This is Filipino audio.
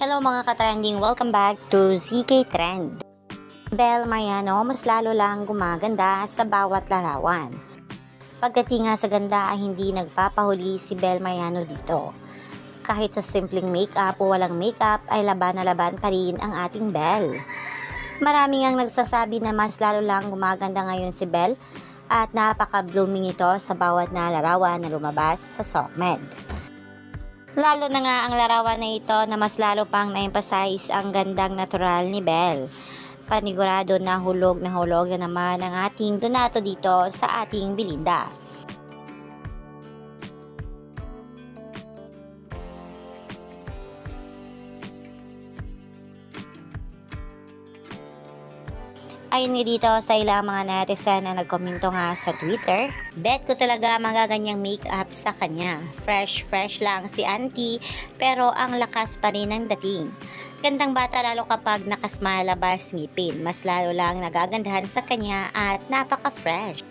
mga katrending, welcome back to ZK Trend. Bel Mariano mas lalo lang gumaganda sa bawat larawan. Pagdating nga sa ganda ay hindi nagpapahuli si Bel Mariano dito. Kahit sa simpleng make-up o walang make-up ay laban na laban pa rin ang ating Bel. Marami ang nagsasabi na mas lalo lang gumaganda ngayon si Bel at napaka-blooming ito sa bawat na larawan na lumabas sa SOCMED. Lalo na nga ang larawan na ito na mas lalo pang na-emphasize ang gandang natural ni Belle. Panigurado na hulog na hulog na naman ang ating donato dito sa ating Belinda. Ayon nga dito sa ilang mga netizen na nagkomento nga sa Twitter, bet ko talaga magaganyang make-up sa kanya. Fresh, fresh lang si auntie, pero ang lakas pa rin ng dating. Gandang bata lalo kapag nakasmalabas ngipin, mas lalo lang nagagandahan sa kanya at napaka-fresh.